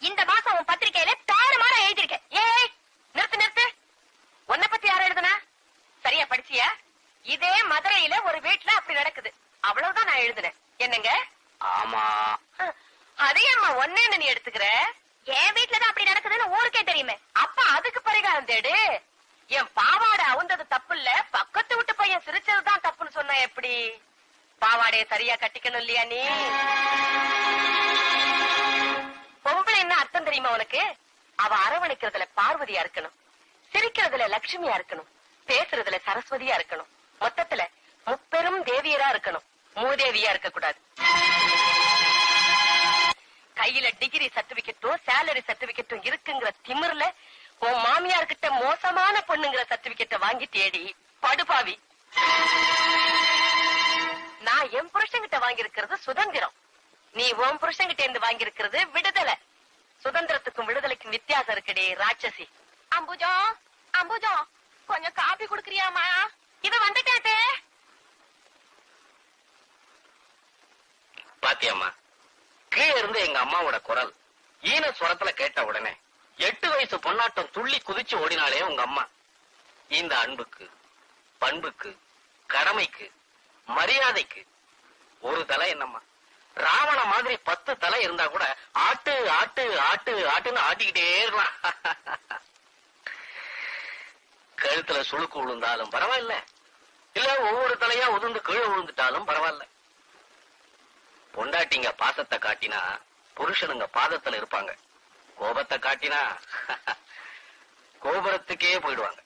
இந்த மாசம் உன் பத்திரிக்கையில தாறுமாற எழுதியிருக்க ஏய் நிறுத்து நிறுத்து. உன்னை பத்தி யார் எழுதுனா? சரியா படிச்சியா? இதே மதுரையில ஒரு வீட்ல அப்படி நடக்குது. அவ்வளவுதான் நான் எழுதுனேன். என்னங்க? ஆமா. அதையம்மா ஒன்னேன்னு நீ எடுத்துக்கிற? என் வீட்டுலதான் அப்படி நடக்குதுன்னு ஊருக்கே தெரியுமே. அப்ப அதுக்கு பரிகாரம் தேடு. என் பாவாடை அவுந்தது தப்பு இல்ல பக்கத்து வீட்டு பையன் சிரிச்சதுதான் தப்புன்னு சொன்னா எப்படி? பாவாடைய சரியா கட்டிக்கணும் இல்லையா நீ? அவளுக்கு அவ அரவணைக்கிறதுல பார்வதியா இருக்கணும் சிரிக்கிறதுல லட்சுமியா இருக்கணும் பேசுறதுல சரஸ்வதியா இருக்கணும். மொத்தத்துல முப்பெரும் தேவியரா இருக்கணும். மூதேவியா இருக்க கூடாது கையில டிகிரி சர்டிபிகேட்டும் சேலரி சர்டிபிகேட்டும் இருக்குங்கிற திமிர்ல உன் மாமியார் கிட்ட மோசமான பொண்ணுங்கிற சர்டிபிகேட்ட வாங்கி தேடி படுபாவி நான் என் புருஷங்கிட்ட வாங்கி இருக்கிறது சுதந்திரம். நீ உன் புருஷங்கிட்ட இருந்து வாங்கி இருக்கிறது விடுதலை. சுதந்திரத்துக்கும் விடுதலைக்கும் வித்தியாசம் இருக்குடி ராட்சசி. அம்புஜம் அம்புஜம் கொஞ்சம் காபி குடுக்கறியாமா இவ வந்துட்டாத்தே பாத்தியம்மா கீழே இருந்து எங்க அம்மாவோட குரல் ஈன சுரத்துல கேட்ட உடனே எட்டு வயசு பொன்னாட்டம் துள்ளி குதிச்சு ஓடினாலே உங்க அம்மா. இந்த அன்புக்கு பண்புக்கு கடமைக்கு மரியாதைக்கு ஒரு தலை என்னம்மா? ராவண மாதிரி பத்து தலை இருந்தா கூட ஆட்டு ஆட்டு ஆட்டு ஆட்டுன்னு ஆட்டிக்கிட்டே இருக்கலாம். கழுத்துல சுழுக்கு விழுந்தாலும் பரவாயில்ல. இல்ல ஒவ்வொரு தலையா உதிர்ந்து கீழே விழுந்துட்டாலும் பரவாயில்ல. பொண்டாட்டிங்க பாசத்தை காட்டினா புருஷனுங்க பாதத்துல இருப்பாங்க. கோபத்தை காட்டினா கோபுரத்துக்கே போயிடுவாங்க.